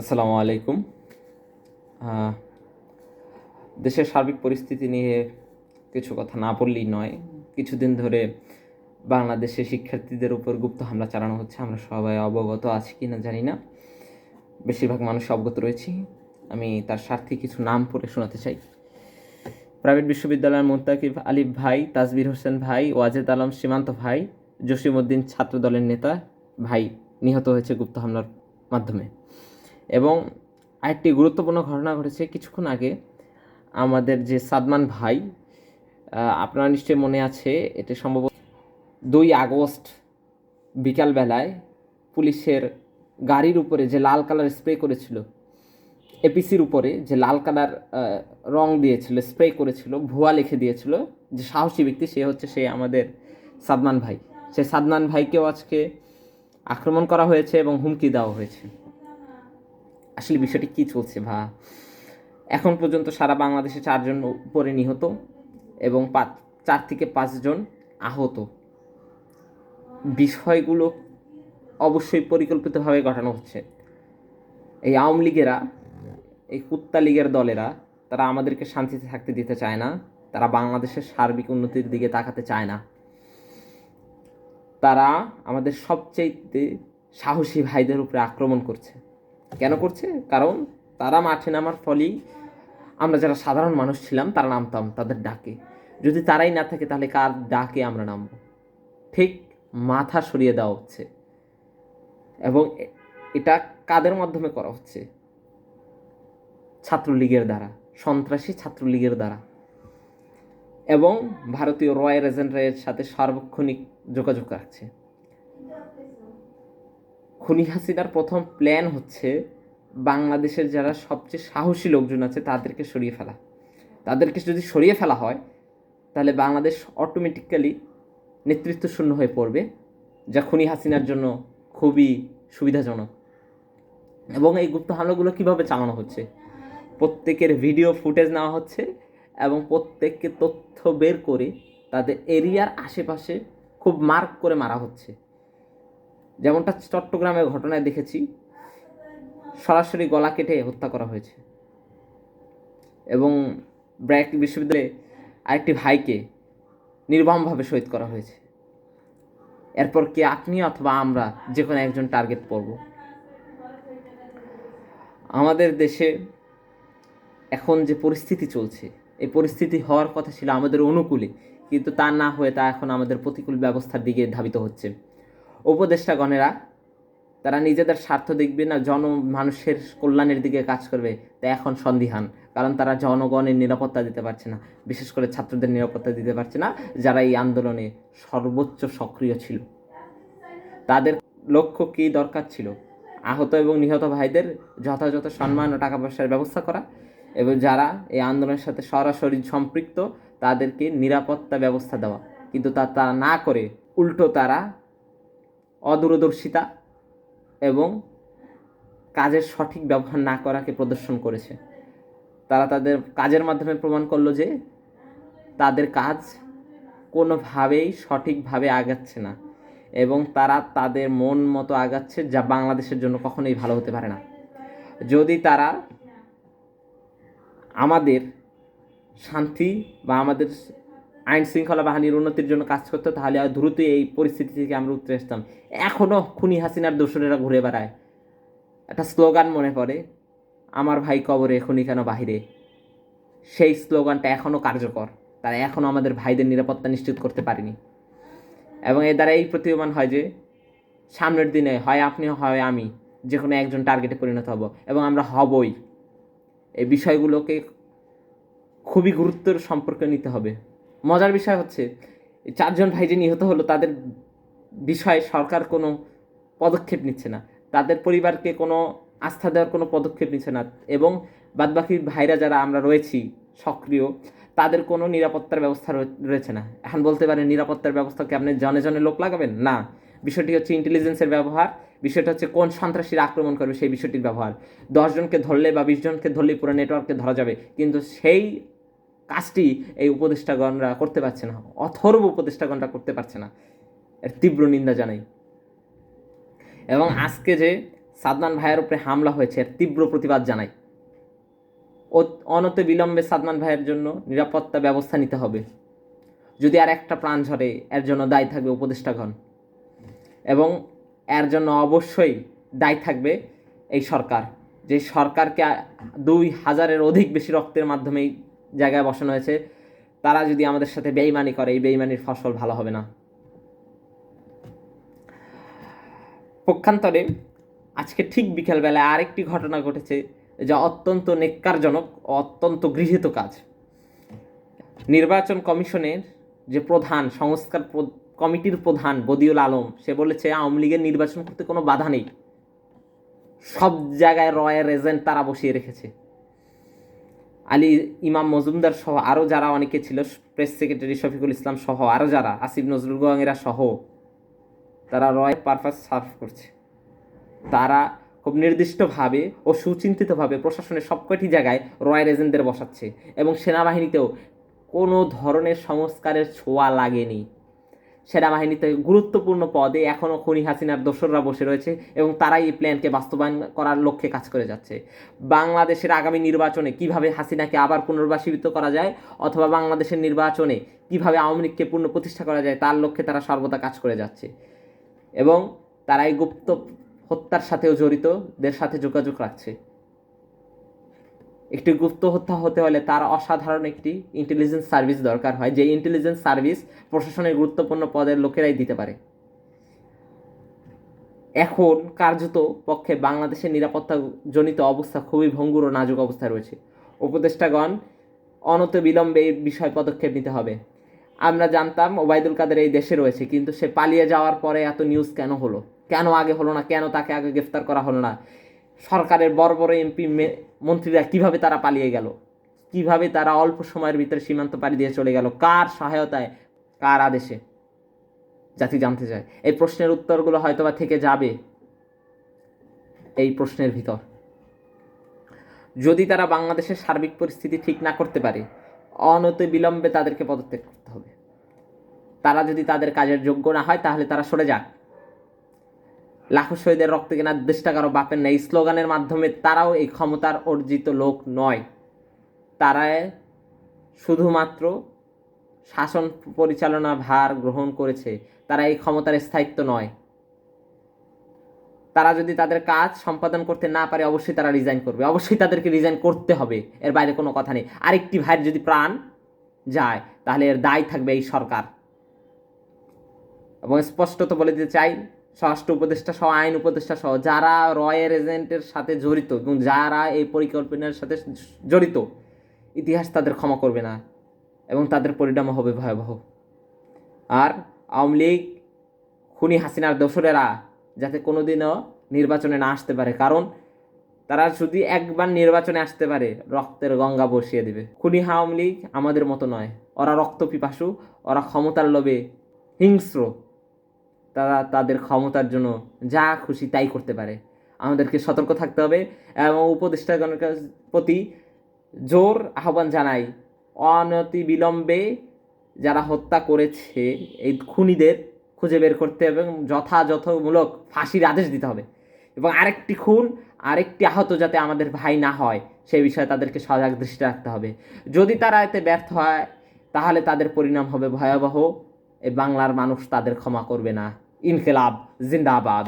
আসসালামু আলাইকুম। দেশের সার্বিক পরিস্থিতি নিয়ে কিছু কথা না বললেই নয়। কিছুদিন ধরে বাংলাদেশে শিক্ষার্থীদের উপর গুপ্ত হামলা চালানো হচ্ছে। আমরা সবাই অবগত আছি কি না জানি না। বেশিরভাগ মানুষ অবগত রয়েছি। আমি তার স্বার্থে কিছু নাম পড়ে শোনাতে চাই। প্রাইভেট বিশ্ববিদ্যালয়ের মোত্তাকিব আলিফ ভাই, তাজবির হোসেন ভাই, ওয়াজেদ আলম, সীমান্ত ভাই, জসিমউদ্দিন ছাত্র দলের নেতা ভাই নিহত হয়েছে গুপ্ত হামলার মাধ্যমে। এবং আরেকটি গুরুত্বপূর্ণ ঘটনা ঘটেছে কিছুক্ষণ আগে। আমাদের যে সাদমান ভাই আপনার নিশ্চয়ই মনে আছে, এটা সম্ভবত দুই আগস্ট বিকালবেলায় পুলিশের গাড়ির উপরে যে লাল কালার স্প্রে করেছিল, এপিসির উপরে যে লাল কালার রং দিয়েছিল, স্প্রে করেছিল, ভুয়া লিখে দিয়েছিল, যে সাহসী ব্যক্তি সে হচ্ছে সে আমাদের সাদমান ভাই। সে সাদমান ভাইকেও আজকে আক্রমণ করা হয়েছে এবং হুমকি দেওয়া হয়েছে। আসলে বিষয়টি কী চলছে ভা এখন পর্যন্ত সারা বাংলাদেশে চারজন উপরে নিহত এবং পাঁচ, চার থেকে পাঁচজন আহত। বিষয়গুলো অবশ্যই পরিকল্পিতভাবে ঘটানো হচ্ছে। এই আওয়ামী লীগেরা, এই কুত্তা লীগের দলেরা, তারা আমাদেরকে শান্তিতে থাকতে দিতে চায় না। তারা বাংলাদেশের সার্বিক উন্নতির দিকে তাকাতে চায় না। তারা আমাদের সবচেয়ে সাহসী ভাইদের উপরে আক্রমণ করছে। কেন করছে? কারণ তারা মাঠে নামার ফলেই আমরা যারা সাধারণ মানুষ ছিলাম, তারা নামতাম তাদের ডাকে। যদি তারাই না থাকে, তাহলে কার ডাকে আমরা নামব? ঠিক মাথা সরিয়ে দেওয়া হচ্ছে। এবং এটা কাদের মাধ্যমে করা হচ্ছে? ছাত্রলীগের দ্বারা, সন্ত্রাসী ছাত্রলীগের দ্বারা। এবং ভারতীয় রয়্যাল এজেন্টের সাথে সার্বক্ষণিক যোগাযোগ রাখছে। খুনি হাসিনার প্রথম প্ল্যান হচ্ছে বাংলাদেশের যারা সবচেয়ে সাহসী লোকজন আছে তাদেরকে সরিয়ে ফেলা। তাদেরকে যদি সরিয়ে ফেলা হয়, তাহলে বাংলাদেশ অটোমেটিক্যালি নেতৃত্ব শূন্য হয়ে পড়বে, যা খুনি হাসিনার জন্য খুবই সুবিধাজনক। এবং এই গুপ্ত হামলাগুলো কীভাবে চালানো হচ্ছে? প্রত্যেকের ভিডিও ফুটেজ নেওয়া হচ্ছে এবং প্রত্যেককে তথ্য বের করে তাদের এরিয়ার আশেপাশে খুব মার্ক করে মারা হচ্ছে। যেমনটা চট্টগ্রামের ঘটনায় দেখেছি, সরাসরি গলা কেটে হত্যা করা হয়েছে। এবং ব্র্যাক বিশ্ববিদ্যালয়ে আরেকটি ভাইকে নির্মমভাবে শহীদ করা হয়েছে। এরপর কি আপনি অথবা আমরা যে কোনো একজন টার্গেট পড়ব আমাদের দেশে এখন যে পরিস্থিতি চলছে, এই পরিস্থিতি হওয়ার কথা ছিল আমাদের অনুকূলে, কিন্তু তা না হয়ে তা এখন আমাদের প্রতিকূল ব্যবস্থার দিকে ধাবিত হচ্ছে। উপদেষ্টাগণেরা, তারা নিজেদের স্বার্থ দেখবে না, জন মানুষের কল্যাণের দিকে কাজ করবে। তা এখন সন্দিহান, কারণ তারা জনগণের নিরাপত্তা দিতে পারছে না। বিশেষ করে ছাত্রদের নিরাপত্তা দিতে পারছে না, যারা এই আন্দোলনে সর্বোচ্চ সক্রিয় ছিল। তাদের লক্ষ্য কী দরকার ছিল? আহত এবং নিহত ভাইদের যথাযথ সম্মান ও টাকা পয়সার ব্যবস্থা করা এবং যারা এই আন্দোলনের সাথে সরাসরি সম্পৃক্ত, তাদেরকে নিরাপত্তা ব্যবস্থা দেওয়া। কিন্তু তা তারা না করে উল্টো তারা অদূরদর্শিতা এবং কাজের সঠিক ব্যবহার না করাকে প্রদর্শন করেছে। তারা তাদের কাজের মাধ্যমে প্রমাণ করল যে তাদের কাজ কোনোভাবেই সঠিকভাবে আগাচ্ছে না এবং তারা তাদের মন মতো আগাচ্ছে যা বাংলাদেশের জন্য কখনোই ভালো হতে পারে না। যদি তারা আমাদের শান্তি বা আমাদের আইন শৃঙ্খলা বাহিনীর উন্নতির জন্য কাজ করতো, তাহলে আর দ্রুতই এই পরিস্থিতি থেকে আমরা উঠতে আসতাম। এখনও খুনি হাসিনার দোসরেরা ঘুরে বেড়ায়। একটা স্লোগান মনে পড়ে, আমার ভাই কবরে, খুনি কেন বাহিরে? সেই স্লোগানটা এখনও কার্যকর। তারা এখনও আমাদের ভাইদের নিরাপত্তা নিশ্চিত করতে পারেনি। এবং এর দ্বারা এই প্রতীয়মান হয় যে, সামনের দিনে হয় আপনি হয় আমি যে কোনো একজন টার্গেটে পরিণত হব এবং আমরা হবই। এই বিষয়গুলোকে খুবই গুরুত্বের সম্পর্কে নিতে হবে। মজার বিষয় হচ্ছে চারজন ভাই যে নিহত হলো, তাদের বিষয়ে সরকার কোনো পদক্ষেপ নিচ্ছে না। তাদের পরিবারকে কোনো আস্থা দেওয়ার কোনো পদক্ষেপ নিচ্ছে না এবং বাদবাকি ভাইরা যারা আমরা রয়েছি, সক্রিয়, তাদের কোনো নিরাপত্তার ব্যবস্থা রয়েছে না। এখন বলতে পারেন, নিরাপত্তার ব্যবস্থাকে আপনি জনে জনে লোক লাগাবেন? না। বিষয়টি হচ্ছে ইন্টেলিজেন্সের ব্যবহার, বিষয়টা হচ্ছে কোন সন্ত্রাসীরা আক্রমণ করবে সেই বিষয়টির ব্যবহার। দশজনকে ধরলে বা বিশজনকে ধরলে পুরো নেটওয়ার্ককে ধরা যাবে। কিন্তু সেই কাজটি এই উপদেষ্টাগণরা করতে পারছে না, অথর্ব উপদেষ্টাগণরা করতে পারছে না। এর তীব্র নিন্দা জানাই। এবং আজকে যে সাদমান ভাইয়ের উপরে হামলা হয়েছে, এর তীব্র প্রতিবাদ জানাই। অনতি বিলম্বে সাদমান ভাইয়ের জন্য নিরাপত্তা ব্যবস্থা নিতে হবে। যদি আর একটা প্রাণ ঝরে, এর জন্য দায়ী থাকবে উপদেষ্টাগণ। এবং এর জন্য অবশ্যই দায়ী থাকবে এই সরকার। যে সরকারকে দুই হাজারের অধিক বেশি রক্তের মাধ্যমে এই জায়গায় বসানো হয়েছে, তারা যদি আমাদের সাথে বেইমানি করে, এই বেইমানির ফসল ভালো হবে না। পক্ষান্তরে, আজকে ঠিক বিকেলবেলায় আরেকটি ঘটনা ঘটেছে যা অত্যন্ত নেক্কারজনক ও অত্যন্ত গৃহীত কাজ। নির্বাচন কমিশনের যে প্রধান সংস্কার কমিটির প্রধান বদিউল আলম, সে বলেছে, আওয়ামী লীগের নির্বাচন করতে কোনো বাধা নেই। সব জায়গায় রয়ের এজেন্ট তারা বসিয়ে রেখেছে। আলী, ইমাম মজুমদার সহ আরও যারা অনেকে ছিল প্রেস সেক্রেটারি শফিকুল ইসলাম সহ আরও যারা, আসিফ নজরুল গোয়াঙ্গেরা সহ, তারা রয় পারপাস সার্ভ করছে। তারা খুব নির্দিষ্টভাবে ও সুচিন্তিতভাবে প্রশাসনের সবকটি জায়গায় রয়্যাল এজেন্টদের বসাচ্ছে এবং সেনাবাহিনীতেও কোনো ধরনের সংস্কারের ছোঁয়া লাগেনি। সেনাবাহিনীতে গুরুত্বপূর্ণ পদে এখনও খনি হাসিনার দোসররা বসে রয়েছে এবং তারাই এই প্ল্যানকে বাস্তবায়ন করার লক্ষ্যে কাজ করে যাচ্ছে। বাংলাদেশের আগামী নির্বাচনে কীভাবে হাসিনাকে আবার পুনর্বাসিত করা যায় অথবা বাংলাদেশের নির্বাচনে কীভাবে আওয়ামী লীগকে পুনঃ প্রতিষ্ঠা করা যায় তার লক্ষ্যে তারা সর্বদা কাজ করে যাচ্ছে। এবং তারাই গুপ্ত হত্যার সাথেও জড়িতদের সাথে যোগাযোগ রাখছে। একটি গুপ্ত হত্যা হতে হলে তার অসাধারণ একটি ইন্টেলিজেন্স সার্ভিস দরকার হয়, যে ইন্টেলিজেন্স সার্ভিস প্রশাসনের গুরুত্বপূর্ণ পদের লোকেরাই দিতে পারে। এখন কার্যত পক্ষে বাংলাদেশের নিরাপত্তা জনিত অবস্থা খুবই ভঙ্গুর ও নাজুক অবস্থায় রয়েছে। উপদেষ্টাগণ অনত বিলম্বে এই বিষয়ে পদক্ষেপ নিতে হবে। আমরা জানতাম ওবায়দুল কাদের এই দেশে রয়েছে, কিন্তু সে পালিয়ে যাওয়ার পরে এত নিউজ কেন হলো? কেন আগে হলো না? কেন তাকে আগে গ্রেফতার করা হলো না? সরকারের বড় বড় এমপি মন্ত্রীরা কীভাবে তারা পালিয়ে গেল? কীভাবে তারা অল্প সময়ের ভিতরে সীমান্ত পাড়ি দিয়ে চলে গেল? কার সহায়তায়? কার আদেশে? জাতি জানতে চায়। এই প্রশ্নের উত্তরগুলো হয়তোবা থেকে যাবে এই প্রশ্নের ভিতর। যদি তারা বাংলাদেশের সার্বিক পরিস্থিতি ঠিক না করতে পারে, অনতি বিলম্বে তাদেরকে পদত্যাগ করতে হবে। তারা যদি তাদের কাজের যোগ্য না হয়, তাহলে তারা সরে যাক। লাখো শহীদের রক্ত কেনার দেশটা কারও বাপের নেই। স্লোগানের মাধ্যমে তারাও এই ক্ষমতার অর্জিত লোক নয়। তারা শুধুমাত্র শাসন পরিচালনা ভার গ্রহণ করেছে। তারা এই ক্ষমতার স্থায়িত্ব নয়। তারা যদি তাদের কাজ সম্পাদন করতে না পারে, অবশ্যই তারা রিজাইন করবে। অবশ্যই তাদেরকে রিজাইন করতে হবে। এর বাইরে কোনো কথা নেই। আরেকটি ভাইয়ের যদি প্রাণ যায়, তাহলে এর দায় থাকবে এই সরকার। এবং স্পষ্টত বলে দিতে চাই স্বরাষ্ট্র উপদেষ্টা সহ, আইন উপদেষ্টা সহ, যারা রয়ের এজেন্টের সাথে জড়িত এবং যারা এই পরিকল্পনার সাথে জড়িত, ইতিহাস তাদের ক্ষমা করবে না এবং তাদের পরিণাম হবে ভয়াবহ। আর আওয়ামী লীগ, খুনি হাসিনার দোসরেরা যাতে কোনোদিনও নির্বাচনে না আসতে পারে, কারণ তারা যদি একবার নির্বাচনে আসতে পারে, রক্তের গঙ্গা বসিয়ে দেবে। খুনি আওয়ামী লীগ আমাদের মতো নয়। ওরা রক্ত পিপাসু, ওরা ক্ষমতার লোভে হিংস্র। তারা তাদের ক্ষমতার জন্য যা খুশি তাই করতে পারে। আমাদেরকে সতর্ক থাকতে হবে এবং উপদেষ্টাগণের প্রতি জোর আহ্বান জানাই। অনতি বিলম্বে যারা হত্যা করেছে, এই খুনিদের খুঁজে বের করতে হবে এবং যথাযথমূলক ফাঁসির আদেশ দিতে হবে। এবং আরেকটি খুন, আরেকটি আহত যাতে আমাদের ভাই না হয়, সেই বিষয়ে তাদেরকে সজাগ দৃষ্টি রাখতে হবে। যদি তারা এতে ব্যর্থ হয়, তাহলে তাদের পরিণাম হবে ভয়াবহ। এই বাংলার মানুষ তাদের ক্ষমা করবে না। انقلاب زندہ آباد